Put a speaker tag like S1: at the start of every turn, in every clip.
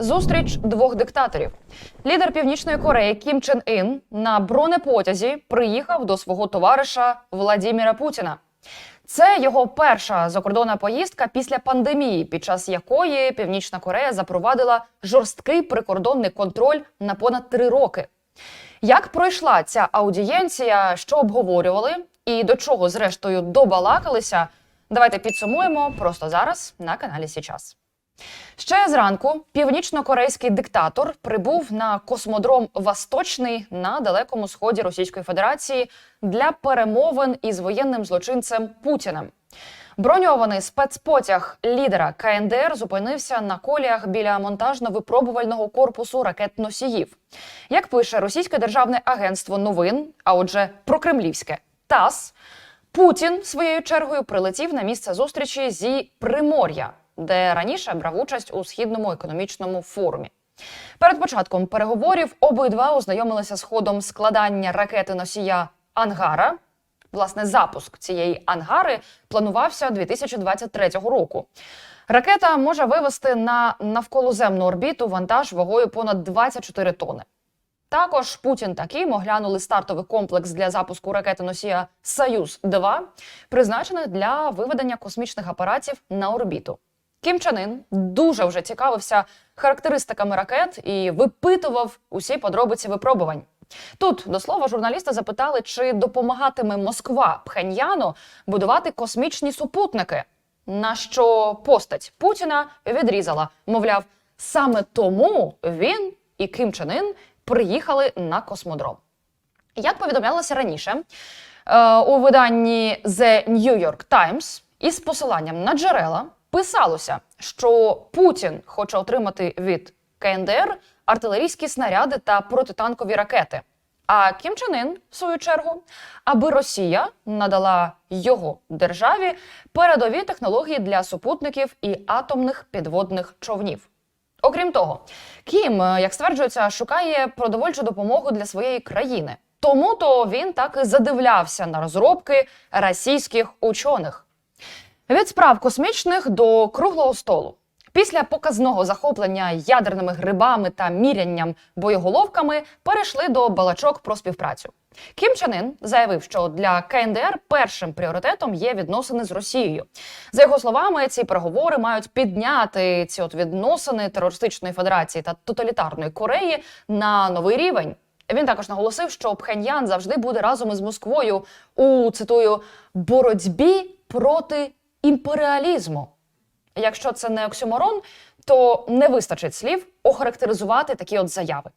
S1: Зустріч двох диктаторів. Лідер Північної Кореї Кім Чен Ін на бронепотязі приїхав до свого товариша Владіміра Путіна. Це його перша закордонна поїздка після пандемії, під час якої Північна Корея запровадила жорсткий прикордонний контроль на понад три роки. Як пройшла ця аудієнція, що обговорювали і до чого, зрештою, добалакалися? Давайте підсумуємо просто зараз на каналі Січас. Ще зранку північно-корейський диктатор прибув на космодром Восточний на далекому сході Російської Федерації для перемовин із воєнним злочинцем Путіним. Броньований спецпотяг лідера КНДР зупинився на коліях біля монтажно-випробувального корпусу ракет-носіїв. Як пише російське державне агентство новин, а отже, прокремлівське ТАСС, Путін своєю чергою прилетів на місце зустрічі зі Примор'я, де раніше брав участь у східному економічному форумі. Перед початком переговорів обидва ознайомилися з ходом складання ракети носія Ангара. Власне, запуск цієї ангари планувався 2023 року. Ракета може вивести на навколоземну орбіту вантаж вагою понад 24 тони. Також Путін та Кім оглянули стартовий комплекс для запуску ракети носія Союз 2 призначений для виведення космічних апаратів на орбіту. Кім Чен Ін дуже вже цікавився характеристиками ракет і випитував усі подробиці випробувань. Тут до слова журналісти запитали, чи допомагатиме Москва Пхеньяну будувати космічні супутники. На що постать Путіна відрізала, мовляв, саме тому він і Ким Чен Ін приїхали на космодром. Як повідомлялося раніше е, у виданні The New York Times із посиланням на джерела писалося, що Путін хоче отримати від КНДР артилерійські снаряди та протитанкові ракети. А Кім Чен Ін, в свою чергу, аби Росія надала його державі передові технології для супутників і атомних підводних човнів. Окрім того, Кім, е, як стверджується, шукає продовольчу допомогу для своєї країни. Тому то він так і задивлявся на розробки російських учених. Від справ космічних до круглого столу. Після показного захоплення ядерними грибами та мірянням боєголовками перейшли до балачок про співпрацю. Кім Чен Ін заявив, що для КНДР першим пріоритетом є відносини з Росією. За його словами, ці переговори мають підняти ці от відносини терористичної федерації та тоталітарної Кореї на новий рівень. Він також наголосив, що Пхеньян завжди буде разом із Москвою у цитую боротьбі проти імперіалізму. Якщо це не оксюморон, то не вистачить слів охарактеризувати такі от заяви.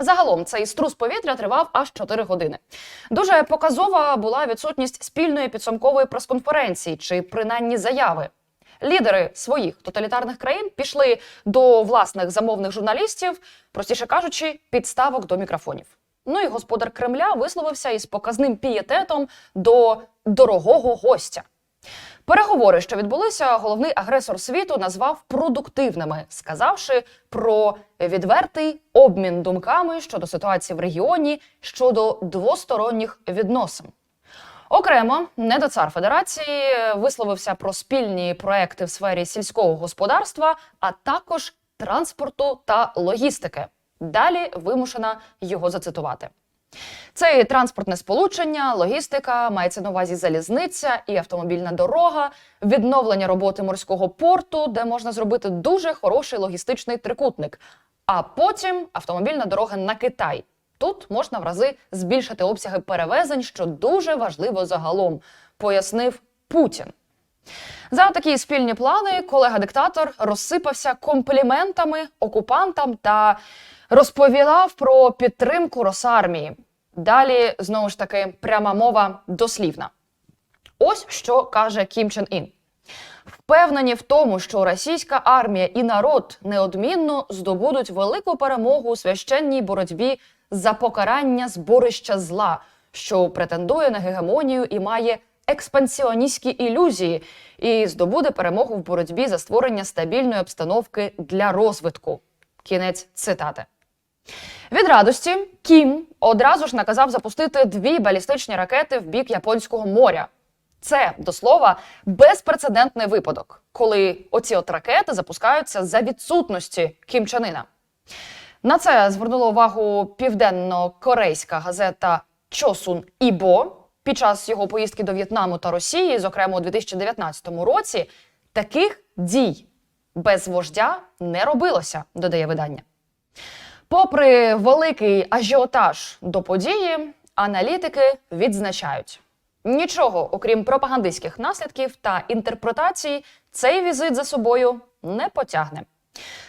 S1: Загалом цей струс повітря тривав аж 4 години. Дуже показова була відсутність спільної підсумкової прес-конференції чи принаймні заяви. Лідери своїх тоталітарних країн пішли до власних замовних журналістів, простіше кажучи, підставок до мікрофонів. Ну і господар Кремля висловився із показним пієтетом до дорогого гостя. Переговори, що відбулися, головний агресор світу назвав продуктивними, сказавши про відвертий обмін думками щодо ситуації в регіоні щодо двосторонніх відносин. Окремо, недоцар Федерації висловився про спільні проекти в сфері сільського господарства, а також транспорту та логістики. Далі вимушена його зацитувати. Це і транспортне сполучення, логістика, мається на увазі залізниця і автомобільна дорога, відновлення роботи морського порту, де можна зробити дуже хороший логістичний трикутник. А потім автомобільна дорога на Китай. Тут можна в рази збільшити обсяги перевезень, що дуже важливо загалом, пояснив Путін. За такі спільні плани колега-диктатор розсипався компліментами окупантам та розповідав про підтримку Росармії. Далі знову ж таки пряма мова дослівна. Ось що каже Кім Чен Ін. Впевнені в тому, що російська армія і народ неодмінно здобудуть велику перемогу у священній боротьбі за покарання зборища зла, що претендує на гегемонію і має експансіоністські ілюзії, і здобуде перемогу в боротьбі за створення стабільної обстановки для розвитку. Кінець цитати. Від радості Кім одразу ж наказав запустити дві балістичні ракети в бік Японського моря. Це до слова безпрецедентний випадок, коли оці от ракети запускаються за відсутності Кім Чен На це звернула увагу південно-корейська газета Чосун Ібо під час його поїздки до В'єтнаму та Росії, зокрема у 2019 році, таких дій без вождя не робилося, додає видання. Попри великий ажіотаж до події, аналітики відзначають. Нічого, окрім пропагандистських наслідків та інтерпретацій, цей візит за собою не потягне.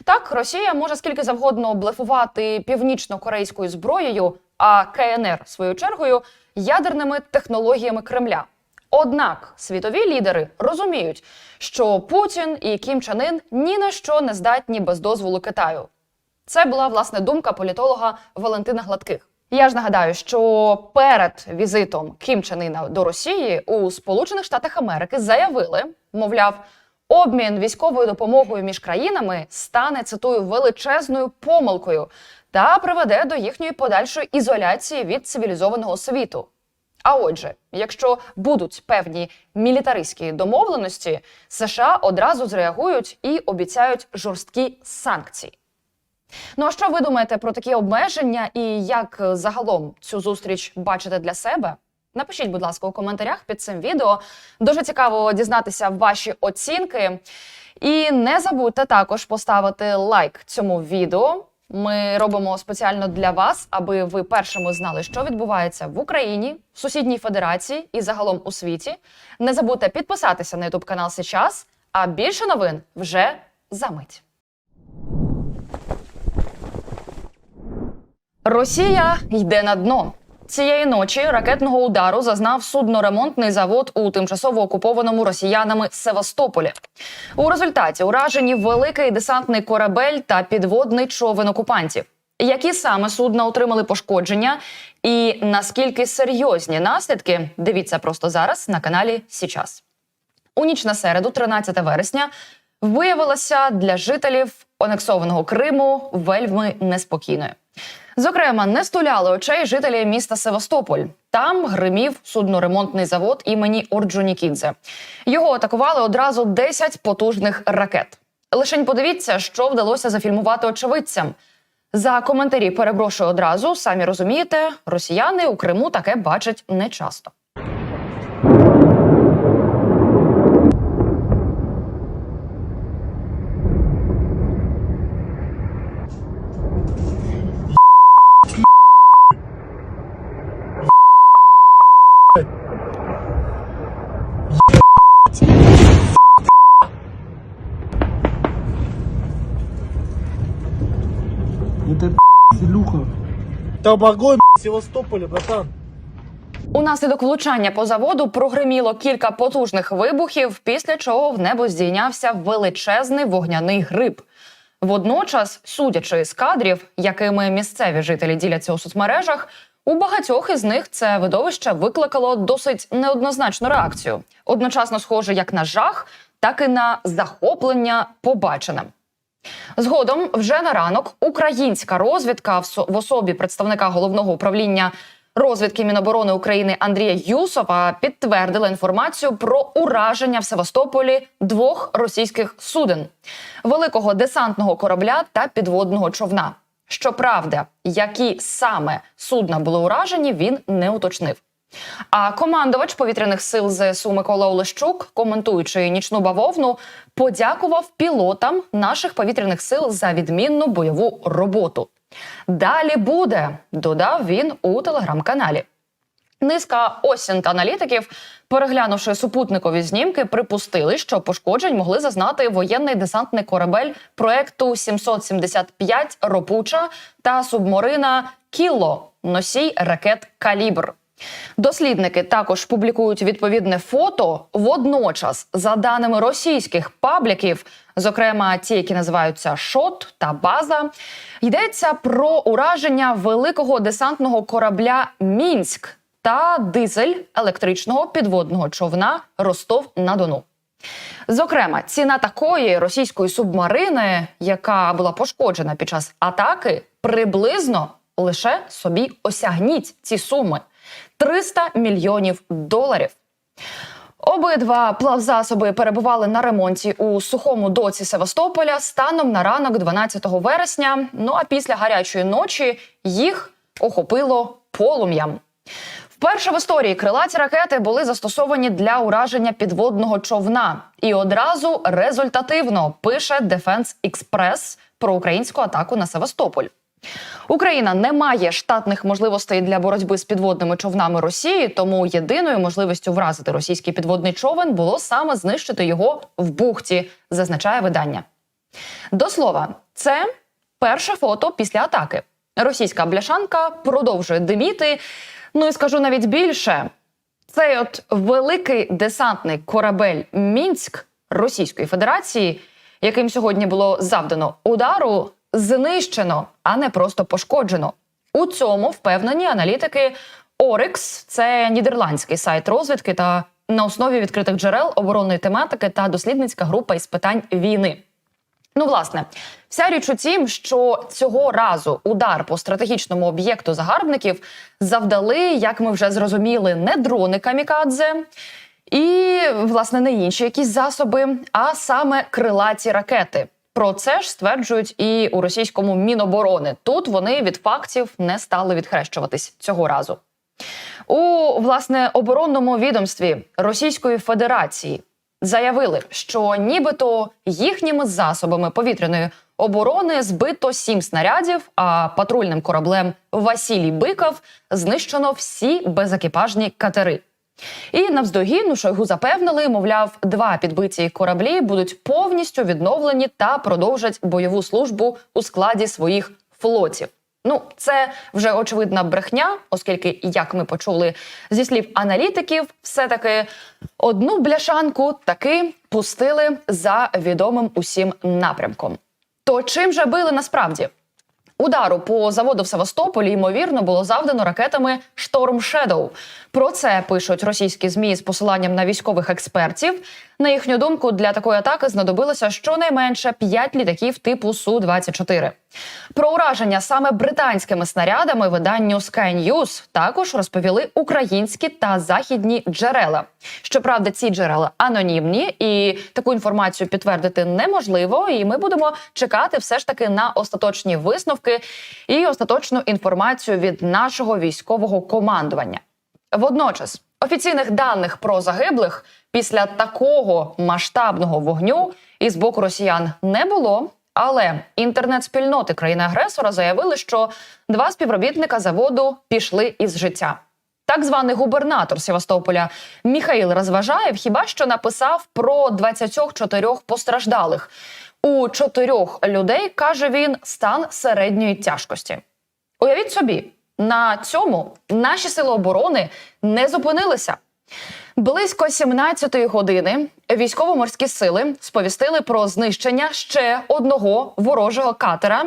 S1: Так, Росія може скільки завгодно блефувати північно-корейською зброєю, а КНР свою чергою ядерними технологіями Кремля. Однак світові лідери розуміють, що Путін і Кім Чен Ін ні на що не здатні без дозволу Китаю. Це була власне думка політолога Валентина Гладких. Я ж нагадаю, що перед візитом Кім Чен Іна до Росії у Сполучених Штатах Америки заявили, мовляв, обмін військовою допомогою між країнами стане цитую величезною помилкою та приведе до їхньої подальшої ізоляції від цивілізованого світу. А отже, якщо будуть певні мілітаристські домовленості, США одразу зреагують і обіцяють жорсткі санкції. Ну а що ви думаєте про такі обмеження і як е, загалом цю зустріч бачите для себе? Напишіть, будь ласка, у коментарях під цим відео. Дуже цікаво дізнатися ваші оцінки. І не забудьте також поставити лайк цьому відео. Ми робимо спеціально для вас, аби ви першими знали, що відбувається в Україні, в сусідній федерації і загалом у світі. Не забудьте підписатися на YouTube канал Сейчас, а більше новин вже за мить. Росія йде на дно. Цієї ночі ракетного удару зазнав судноремонтний завод у тимчасово окупованому росіянами Севастополі. У результаті уражені великий десантний корабель та підводний човен окупантів. Які саме судна отримали пошкодження, і наскільки серйозні наслідки? Дивіться просто зараз на каналі Січас. У ніч на середу, 13 вересня, виявилася для жителів анексованого Криму вельми неспокійною. Зокрема, не стуляли очей жителі міста Севастополь. Там гримів судноремонтний завод імені Орджонікідзе. Його атакували одразу 10 потужних ракет. Лишень подивіться, що вдалося зафільмувати очевидцям. За коментарі перепрошую одразу. Самі розумієте, росіяни у Криму таке бачать нечасто.
S2: Это Илюха. Там огонь в Севастополе, братан.
S1: Унаслідок влучання по заводу прогриміло кілька потужних вибухів, після чого в небо здійнявся величезний вогняний гриб. Водночас, судячи з кадрів, якими місцеві жителі діляться у соцмережах, у багатьох із них це видовище викликало досить неоднозначну реакцію, одночасно схоже як на жах, так і на захоплення побаченим. Згодом, вже на ранок, українська розвідка в особі представника головного управління розвідки Міноборони України Андрія Юсова підтвердила інформацію про ураження в Севастополі двох російських суден великого десантного корабля та підводного човна. Щоправда, які саме судна були уражені, він не уточнив. А командувач повітряних сил ЗСУ Микола Олещук, коментуючи нічну бавовну, подякував пілотам наших повітряних сил за відмінну бойову роботу. Далі буде, додав він у телеграм-каналі. Низка осінь та аналітиків, переглянувши супутникові знімки, припустили, що пошкоджень могли зазнати воєнний десантний корабель проекту 775 Ропуча та субмарина Кіло, носій ракет Калібр. Дослідники також публікують відповідне фото. Водночас, за даними російських пабліків, зокрема ті, які називаються Шот та База, йдеться про ураження великого десантного корабля Мінськ та дизель електричного підводного човна Ростов на Дону. Зокрема, ціна такої російської субмарини, яка була пошкоджена під час атаки, приблизно лише собі осягніть ці суми 300 мільйонів доларів. Обидва плавзасоби перебували на ремонті у сухому доці Севастополя станом на ранок 12 вересня. Ну а після гарячої ночі їх охопило полум'ям. Вперше в історії крилаті ракети були застосовані для ураження підводного човна, і одразу результативно пише Defense Express про українську атаку на Севастополь. Україна не має штатних можливостей для боротьби з підводними човнами Росії, тому єдиною можливістю вразити російський підводний човен було саме знищити його в бухті, зазначає видання. До слова, це перше фото після атаки. Російська бляшанка продовжує диміти. Ну і скажу навіть більше: цей от великий десантний корабель Мінськ Російської Федерації, яким сьогодні було завдано удару, знищено, а не просто пошкоджено. У цьому впевнені аналітики Орикс, це нідерландський сайт розвідки та на основі відкритих джерел оборонної тематики та дослідницька група із питань війни. Ну, власне, вся річ у тім, що цього разу удар по стратегічному об'єкту загарбників завдали, як ми вже зрозуміли, не дрони камікадзе і, власне, не інші якісь засоби, а саме крилаті ракети. Про це ж стверджують і у російському міноборони. Тут вони від фактів не стали відхрещуватись цього разу. У власне оборонному відомстві Російської Федерації заявили, що нібито їхніми засобами повітряної оборони збито сім снарядів, а патрульним кораблем Василій Биков знищено всі безекіпажні катери. І навздогін Шойгу запевнили, мовляв, два підбиті кораблі будуть повністю відновлені та продовжать бойову службу у складі своїх флотів. Ну, це вже очевидна брехня, оскільки, як ми почули зі слів аналітиків, все-таки одну бляшанку таки пустили за відомим усім напрямком. То чим же били насправді? Удару по заводу в Севастополі ймовірно було завдано ракетами Шторм Shadow. Про це пишуть російські змі з посиланням на військових експертів. На їхню думку, для такої атаки знадобилося щонайменше 5 літаків типу су 24 Про ураження саме британськими снарядами виданню Sky News також розповіли українські та західні джерела. Щоправда, ці джерела анонімні, і таку інформацію підтвердити неможливо. І ми будемо чекати все ж таки на остаточні висновки і остаточну інформацію від нашого військового командування. Водночас офіційних даних про загиблих після такого масштабного вогню із боку росіян не було. Але інтернет-спільноти країни-агресора заявили, що два співробітника заводу пішли із життя. Так званий губернатор Севастополя Міхаїл Розважаєв хіба що написав про 24 постраждалих. У чотирьох людей каже він стан середньої тяжкості. Уявіть собі, на цьому наші сили оборони не зупинилися. Близько 17-ї години військово-морські сили сповістили про знищення ще одного ворожого катера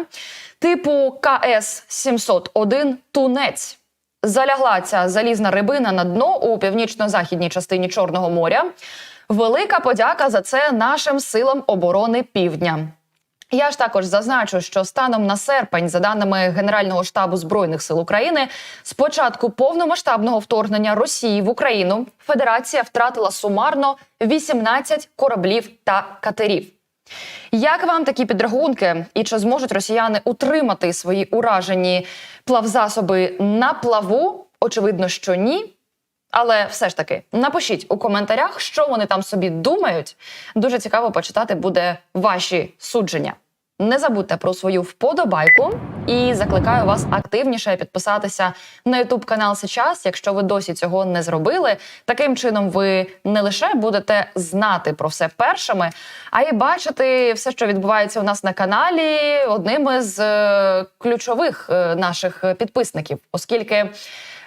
S1: типу КС 701 Тунець. Залягла ця залізна рибина на дно у північно-західній частині Чорного моря. Велика подяка за це нашим силам оборони Півдня. Я ж також зазначу, що станом на серпень, за даними Генерального штабу збройних сил України, з початку повномасштабного вторгнення Росії в Україну Федерація втратила сумарно 18 кораблів та катерів. Як вам такі підрахунки, і чи зможуть росіяни утримати свої уражені плавзасоби на плаву? Очевидно, що ні. Але все ж таки напишіть у коментарях, що вони там собі думають. Дуже цікаво почитати буде ваші судження. Не забудьте про свою вподобайку і закликаю вас активніше підписатися на YouTube канал Сейчас, якщо ви досі цього не зробили. Таким чином, ви не лише будете знати про все першими, а й бачити все, що відбувається у нас на каналі, одним із е, ключових е, наших підписників, оскільки.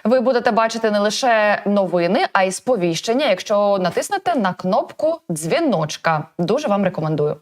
S1: Ви будете бачити не лише новини, а й сповіщення, якщо натиснете на кнопку дзвіночка. Дуже вам рекомендую.